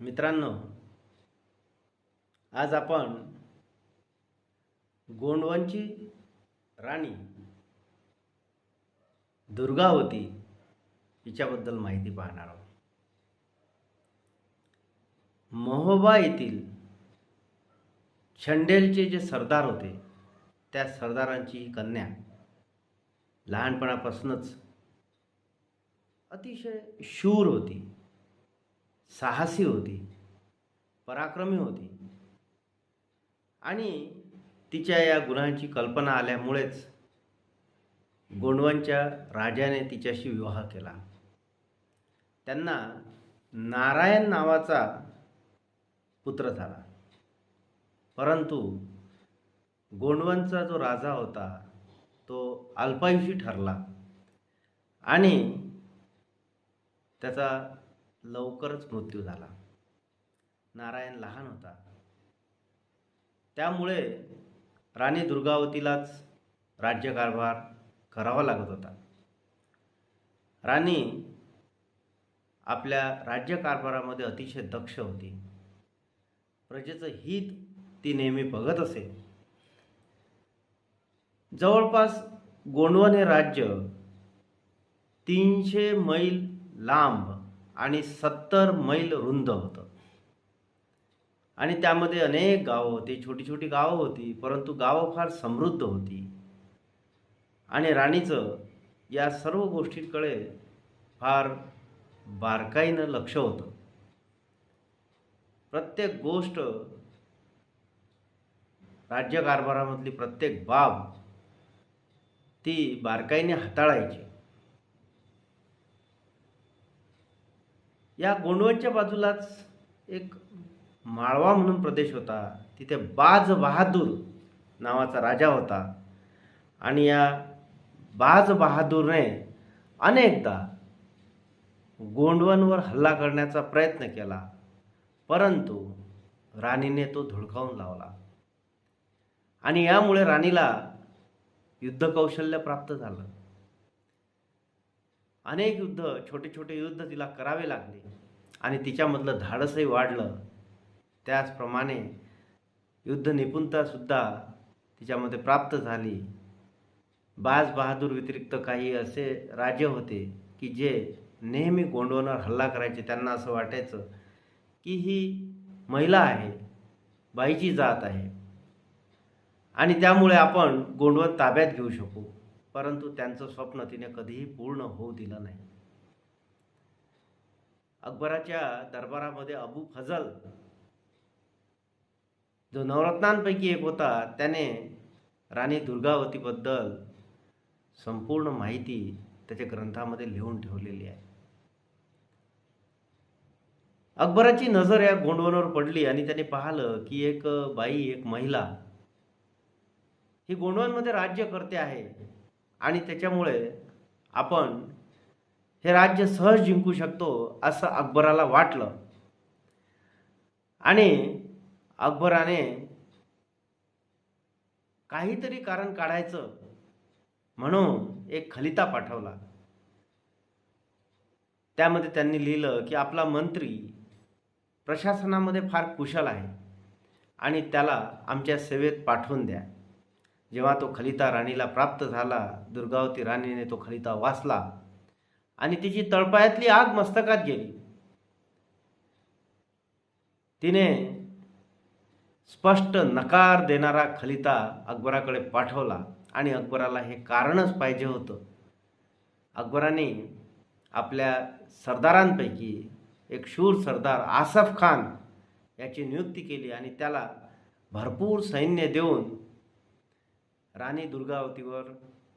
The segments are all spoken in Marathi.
मित्रांनो आज आपण गोंडवनची राणी दुर्गावती हिच्याबद्दल माहिती पाहणार आहोत. महोबा येथील छंडेलचे जे सरदार होते त्या सरदारांची ही कन्या लहानपणापासूनच अतिशय शूर होती. साहसी होती पराक्रमी होती. आणि तिच्या या गुणांची कल्पना आल्यामुळेच गोंडवांच्या राजाने तिच्याशी विवाह केला. त्यांना नारायण नावाचा पुत्र झाला. परंतु गोंडवांचा जो राजा होता तो अल्पायुषी ठरला आणि त्याचा लवकरच मृत्यू झाला. नारायण लहान होता. त्यामुळे राणी दुर्गावतीलाच राज्यकारभार करावा लागत होता. राणी आपल्या राज्यकारभारामध्ये अतिशय दक्ष होती. प्रजेचं हित ती नेहमी बघत असे. जवळपास गोंडवन हे राज्य तीनशे मैल लांब आणि सत्तर मैल रुंद होतं. आणि त्यामध्ये अनेक गावं होती छोटी छोटी गावं होती परंतु गावं फार समृद्ध होती. आणि राणीचं या सर्व गोष्टींकडे फार बारकाईनं लक्ष होतं. प्रत्येक गोष्ट राज्यकारभारामधली प्रत्येक बाब ती बारकाईने हाताळायची. या गोंडवनच्या बाजूलाच एक माळवा म्हणून प्रदेश होता. तिथे बाज बहादूर नावाचा राजा होता. आणि या बाज बहादूरने अनेकदा गोंडवनवर हल्ला करण्याचा प्रयत्न केला. परंतु राणीने तो धुडकावून लावला. आणि यामुळे राणीला युद्धकौशल्य प्राप्त झालं. अनेक युद्ध छोटे छोटे युद्ध तिला करावे लागले. आणि तिच्यामधलं धाडसही वाढलं. त्याचप्रमाणे युद्ध निपुणतासुद्धा तिच्यामध्ये प्राप्त झाली. बाज बहादूर व्यतिरिक्त काही असे राजे होते की जे नेहमी गोंडवनावर हल्ला करायचे त्यांना असं वाटायचं की ही महिला आहे बाईची जात आहे. आणि त्यामुळे आपण गोंडवन ताब्यात घेऊ शकू. परंतु त्यांचं स्वप्न तिने कधीही पूर्ण होऊ दिलं नाही. अकबराच्या दरबारामध्ये अबू फजल जो नवरत्नांपैकी एक होता त्याने राणी दुर्गावतीबद्दल संपूर्ण माहिती त्याच्या ग्रंथामध्ये लिहून ठेवलेली आहे. अकबराची नजर या गोंडवनावर पडली आणि त्याने पाहिलं की एक बाई एक महिला ही गोंडवनमध्ये राज्य करते आहे. आणि त्याच्यामुळे आपण हे राज्य सहज जिंकू शकतो असं अकबराला वाटलं. आणि अकबराने काहीतरी कारण काढायचं म्हणून एक खलिता पाठवला. त्यामध्ये त्यांनी लिहिलं की आपला मंत्री प्रशासनामध्ये फार कुशल आहे आणि त्याला आमच्या सेवेत पाठवून द्या. जेव्हा तो खलिता राणीला प्राप्त झाला दुर्गावती राणीने तो खलिता वाचला आणि तिची तळपायातली आग मस्तकात गेली. तिने स्पष्ट नकार देणारा खलिता अकबराकडे पाठवला आणि अकबराला हे कारणच पाहिजे होतं. अकबराने आपल्या सरदारांपैकी एक शूर सरदार आसफ खान याची नियुक्ती केली आणि त्याला भरपूर सैन्य देऊन राणी दुर्गावतीवर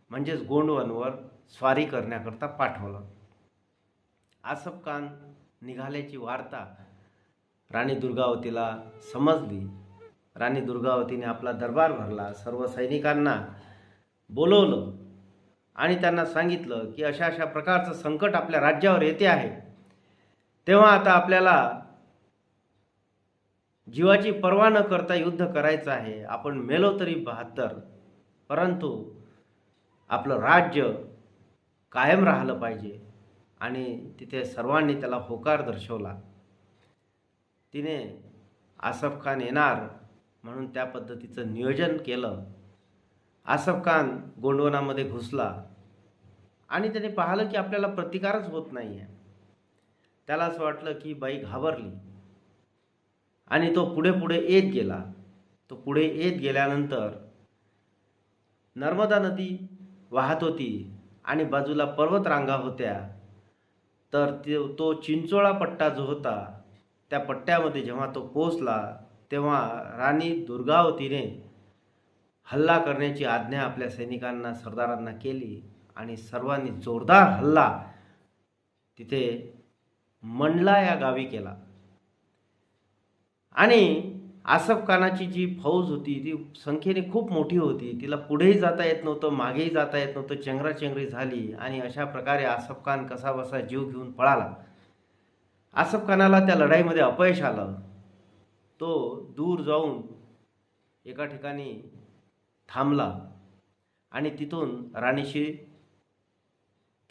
म्हणजेच गोंडवनवर स्वारी करण्याकरता पाठवलं. आसफ खान निघाल्याची वार्ता राणी दुर्गावतीला समजली. राणी दुर्गावतीने आपला दरबार भरला सर्व सैनिकांना बोलवलं आणि त्यांना सांगितलं की अशा अशा प्रकारचं संकट आपल्या राज्यावर येते आहे. तेव्हा आता आपल्याला जीवाची पर्वा न करता युद्ध करायचं आहे. आपण मेलो तरी बहात्तर. परंतु आपलं राज्य कायम राहिलं पाहिजे आणि तिथे सर्वांनी त्याला होकार दर्शवला. तिने आसफ खान येणार म्हणून त्या पद्धतीचं नियोजन केलं. आसफ खान गोंडवनामध्ये घुसला आणि त्याने पाहिलं की आपल्याला प्रतिकारच होत नाही आहे त्याला असं वाटलं की बाई घाबरली आणि तो पुढे पुढे येत गेला. तो पुढे येत गेल्यानंतर नर्मदा नदी वाहत होती आणि बाजूला पर्वतरांगा होत्या. तर ते तो चिंचोळा पट्टा जो होता त्या पट्ट्यामध्ये जेव्हा तो पोचला तेव्हा राणी दुर्गावतीने हल्ला करण्याची आज्ञा आपल्या सैनिकांना सरदारांना केली आणि सर्वांनी जोरदार हल्ला तिथे मंडला या गावी केला. आणि आसफ खानाची जी फौज होती ती संख्येने खूप मोठी होती. तिला पुढेही जाता येत नव्हतं मागेही जाता येत नव्हतं चेंगराचेंगरी झाली आणि अशा प्रकारे आसफ खान कसाबसा जीव घेऊन पळाला. आसफ खानाला त्या लढाईमध्ये अपयश आलं. तो दूर जाऊन एका ठिकाणी थांबला आणि तिथून राणीशी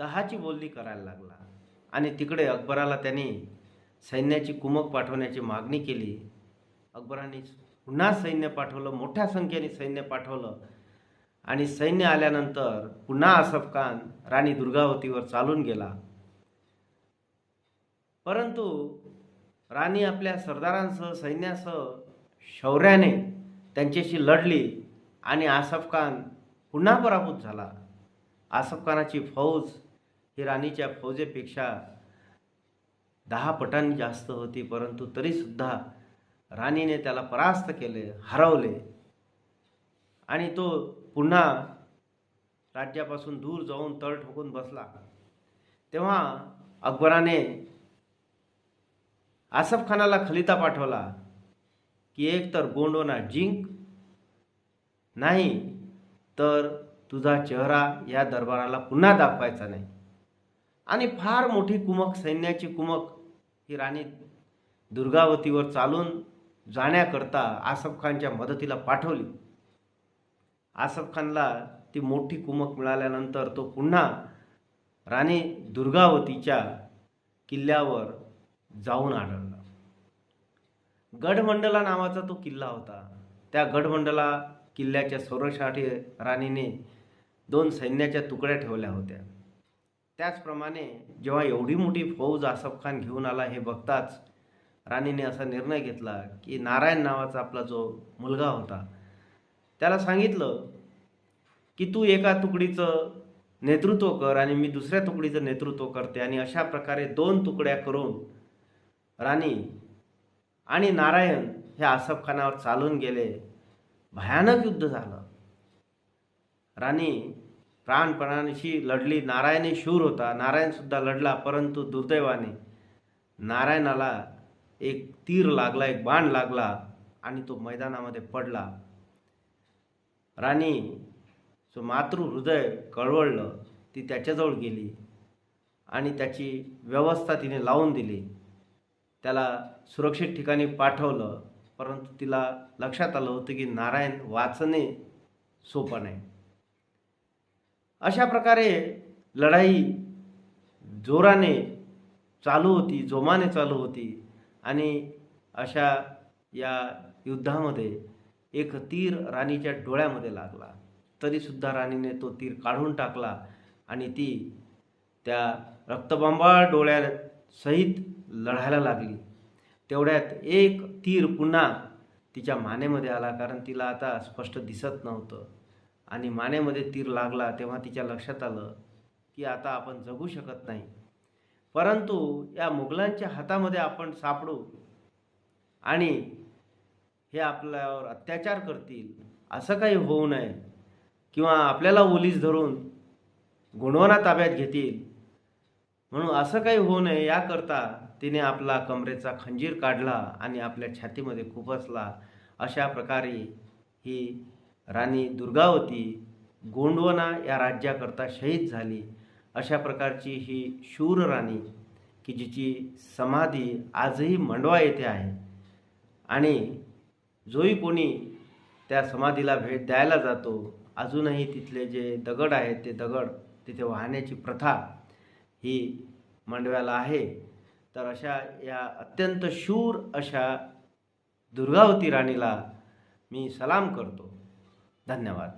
तहाची बोलणी करायला लागला. आणि तिकडे अकबराला त्यांनी सैन्याची कुमक पाठवण्याची मागणी केली. अकबराने पुन्हा सैन्य पाठवलं मोठ्या संख्येने सैन्य पाठवलं. आणि सैन्य आल्यानंतर पुन्हा आसफ खान राणी दुर्गावतीवर चालून गेला. परंतु राणी आपल्या सरदारांसह सैन्यासह शौर्याने त्यांच्याशी लढली आणि आसफ खान पुन्हा पराभूत झाला. आसफ खानाची फौज ही राणीच्या फौजेपेक्षा दहा पटांनी जास्त होती परंतु तरीसुद्धा राणीने त्याला परास्त केले हरवले. आणि तो पुन्हा राज्यापासून दूर जाऊन तळ ठोकून बसला. तेव्हा अकबराने आसफ खानाला खलिता पाठवला की एक तर गोंडोना जिंक नाही तर तुझा चेहरा या दरबाराला पुन्हा दाखवायचा नाही. आणि फार मोठी कुमक सैन्याची कुमक ही राणी दुर्गावतीवर चालून जाण्याकरता आसफ खानच्या मदतीला पाठवली. आसफ खानला ती मोठी कुमक मिळाल्यानंतर तो पुन्हा राणी दुर्गावतीच्या किल्ल्यावर जाऊन आढळला. गडमंडला नावाचा तो किल्ला होता. त्या गडमंडला किल्ल्याच्या संरक्षणासाठी राणीने दोन सैन्याच्या तुकड्या ठेवल्या होत्या. त्याचप्रमाणे जेव्हा एवढी मोठी फौज आसफ खान घेऊन आला हे बघताच राणीने असा निर्णय घेतला की नारायण नावाचा आपला जो मुलगा होता त्याला सांगितलं की तू एका तुकडीचं नेतृत्व कर आणि मी दुसऱ्या तुकडीचं नेतृत्व करते आणि अशा प्रकारे दोन तुकड्या करून राणी आणि नारायण हे आसफ खानावर चालून गेले. भयानक युद्ध झालं. राणी प्राणपणाशी लढली. नारायणही शूर होता. नारायणसुद्धा लढला परंतु दुर्दैवाने नारायणाला एक तीर लागला एक बाण लागला आणि तो मैदानामध्ये पडला. राणी जो मातृहृदय कळवळलं ती त्याच्याजवळ गेली आणि त्याची व्यवस्था तिने लावून दिली. त्याला सुरक्षित ठिकाणी पाठवलं परंतु तिला लक्षात आलं होतं की नारायण वाचणे सोपं नाही. अशा प्रकारे लढाई जोराने चालू होती जोमाने चालू होती. आणि अशा या युद्धामध्ये एक तीर राणीच्या डोळ्यामध्ये लागला. तरीसुद्धा राणीने तो तीर काढून टाकला आणि ती त्या रक्तबंबाळ डोळ्यासहित लढायला लागली. तेवढ्यात एक तीर पुन्हा तिच्या मानेमध्ये आला कारण तिला आता स्पष्ट दिसत नव्हतं. आणि मानेमध्ये तीर लागला तेव्हा तिच्या लक्षात आलं की आता आपण जगू शकत नाही. परंतु या मुघलांच्या हातामध्ये आपण सापडू. आणि हे आपल्यावर अत्याचार करतील असं काही होऊ नये. किंवा आपल्याला ओलीस धरून गुणवना ताब्यात घेतील. म्हणून असं काही होऊ नये याकरता तिने आपला कमरेचा खंजीर काढला आणि आपल्या छातीमध्ये खुपसला अशा प्रकारे ही राणी दुर्गावती गोंडवना या राज्याकरता शहीद झाली. अशा प्रकारची ही शूर राणी की जिची समाधी आजही मंडवा येथे आहे. आणि जोही कोणी त्या समाधीला भेट द्यायला जातो अजूनही तिथले जे दगड आहेत ते दगड तिथे वाहण्याची प्रथा ही मांडव्याला आहे. तर अशा या अत्यंत शूर अशा दुर्गावती राणीला मी सलाम करतो. धन्यवाद.